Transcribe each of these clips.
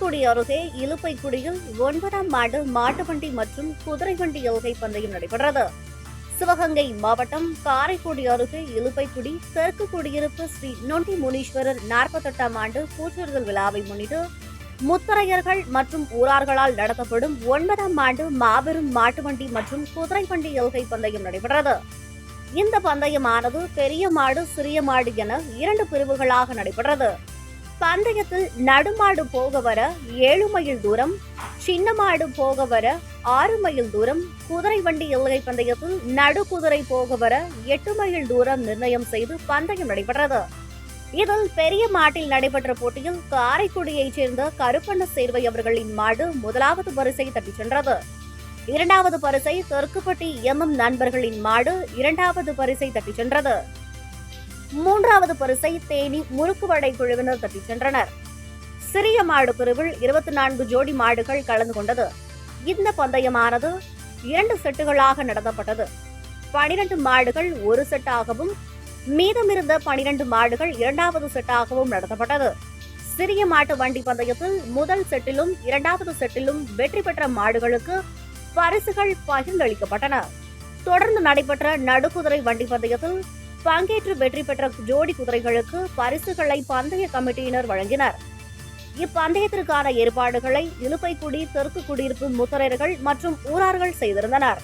தூத்துக்குடி அருகே இலுப்பைக்குடியில் ஒன்பதாம் ஆண்டு மாட்டுவண்டி மற்றும் குதிரை வண்டி யோகை பந்தயம் நடைபெற்றது. சிவகங்கை மாவட்டம் காரைக்குடி அருகே இலுப்பைக்குடி தெற்கு குடியிருப்பு ஸ்ரீ நொண்டி முனீஸ்வரர் நாற்பத்தெட்டாம் ஆண்டு பூச்சொரிதல் விழாவை முன்னிட்டு முத்தரையர்கள் மற்றும் ஊரார்களால் நடத்தப்படும் ஒன்பதாம் ஆண்டு மாபெரும் மாட்டு வண்டி மற்றும் குதிரை வண்டி எல்கை பந்தயம் நடைபெற்றது. இந்த பந்தயமானது பெரிய மாடு சிறிய மாடு என இரண்டு பிரிவுகளாக நடைபெற்றது. பந்தயத்தில் நடுமாடு போக வர ஏழு மைல் தூரம் சின்னமாடு போக வர ஆறு மைல் தூரம் குதிரை வண்டி எல்கை பந்தயத்தில் நடு குதிரை போக வர எட்டு மைல் தூரம் நிர்ணயம் செய்து பந்தயம் நடைபெற்றது. இதில் பெரிய மாட்டில் நடைபெற்ற போட்டியில் காரைக்குடியைச் சேர்ந்த கருப்பண்ண சேர்வை அவர்களின் மாடு முதலாவது பரிசை தட்டிச் சென்றது. இரண்டாவது பரிசை தெற்குப்பட்டி எம்எம் நண்பர்களின் மாடு இரண்டாவது பரிசை தட்டிச் சென்றது. மூன்றாவது பரிசை தேனி முறுக்குவடை குழுவினர் தட்டிச் சென்றனர். சிறிய மாடு பிரிவில் இருபத்தி நான்கு ஜோடி மாடுகள் கலந்து கொண்டது. இந்த பந்தயமானது இரண்டு செட்டுகளாக நடத்தப்பட்டது. பனிரெண்டு மாடுகள் ஒரு செட்டாகவும் மீதமிருந்த பனிரெண்டு மாடுகள் இரண்டாவது செட்டாகவும் நடத்தப்பட்டது. சிறிய மாட்டு வண்டி பந்தயத்தில் முதல் செட்டிலும் இரண்டாவது செட்டிலும் வெற்றி பெற்ற மாடுகளுக்கு பரிசுகள் பகிர்ந்தளிக்கப்பட்டன. தொடர்ந்து நடைபெற்ற நடுக்குதிரை வண்டி பந்தயத்தில் பங்கேற்று வெற்றி பெற்ற ஜோடி குதிரைகளுக்கு பரிசுகளை பந்தய கமிட்டியினர் வழங்கினர். இப்பந்தயத்திற்கான ஏற்பாடுகளை இலுப்பைக்குடி தெற்கு குடியிருப்பு முத்தரையர்கள் மற்றும் ஊரார்கள் செய்திருந்தனர்.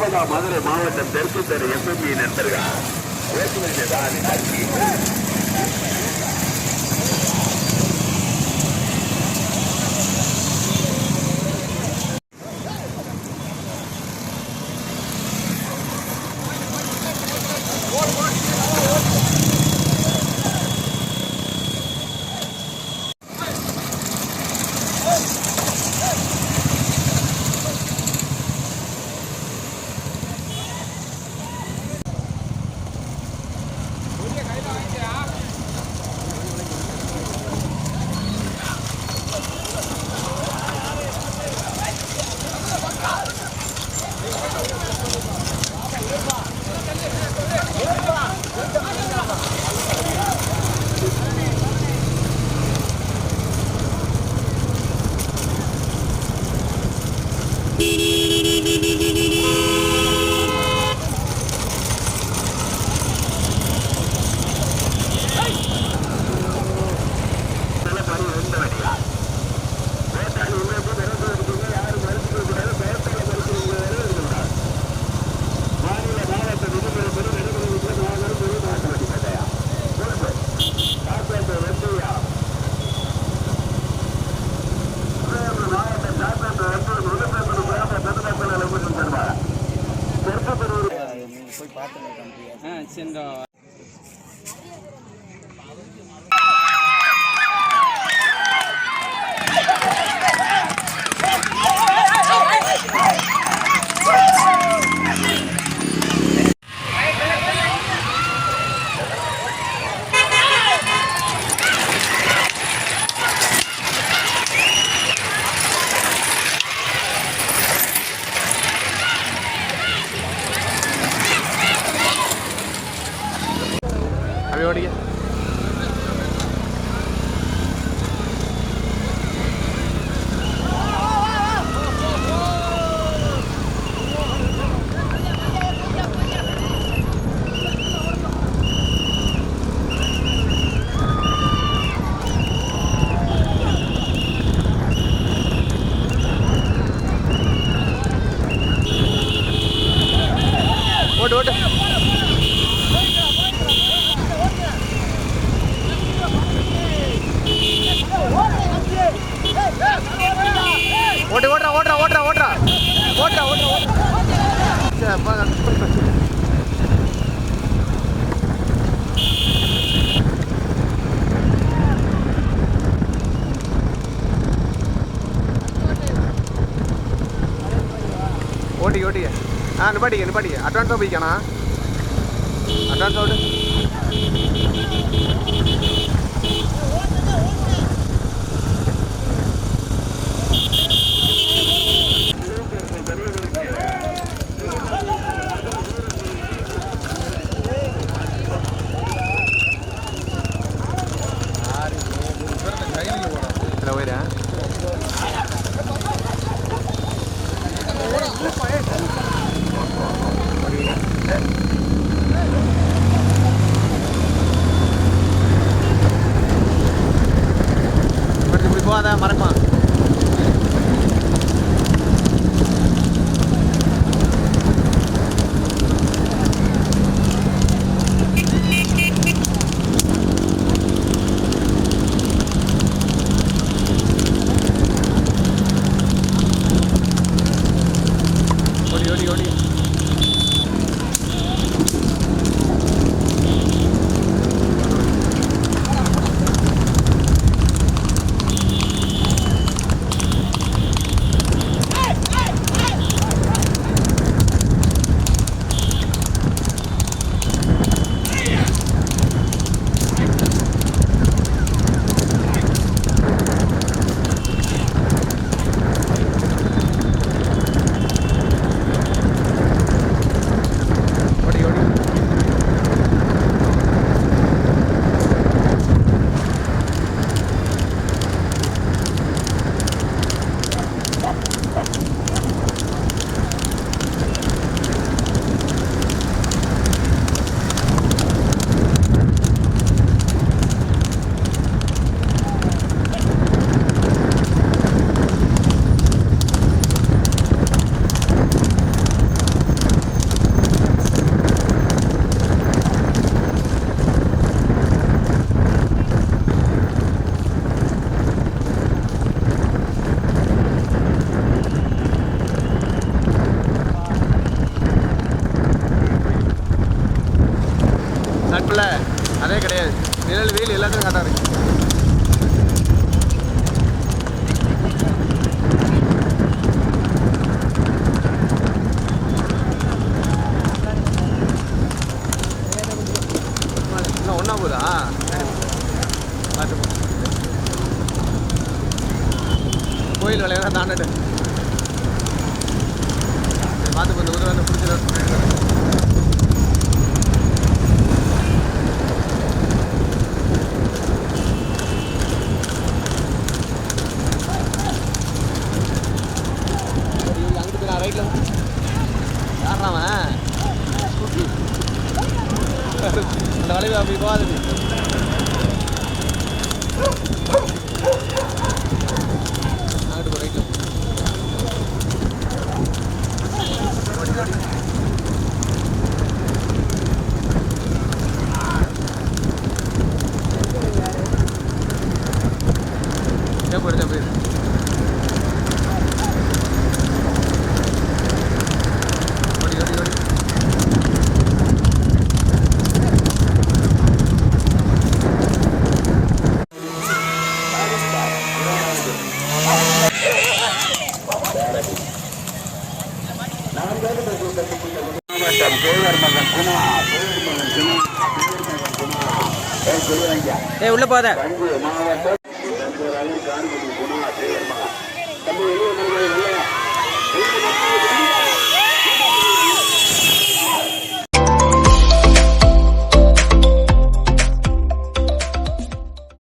மூன்றாவது மதுரை மாவட்டம் தெற்கு தெரு எஸ்எம்பி நண்பர்கள்? வேற்றுமை and uh, ഓടിക്കോ ഓടിക്കേ ആ ഇന്ന് പഠിക്കുക ഇന്ന് പഠിക്കുക അഡ്വാൻസ് ഒപ്പിക്കാനാ അഡ്വാൻസ് ഓട് ഓടി ഓടി நிழல் வெயில் எல்லாத்துக்கும் கரெக்டாக இருக்குது இன்னும் ஒன்றா போதா பார்த்து கோயில் வேலையெல்லாம் தாண்டிட்டு. பார்த்து கொஞ்சம் உதவி வந்து யாராவன் அந்த வளைவு அப்படி போகாது ஏ உள்ள போத மாவட்டம்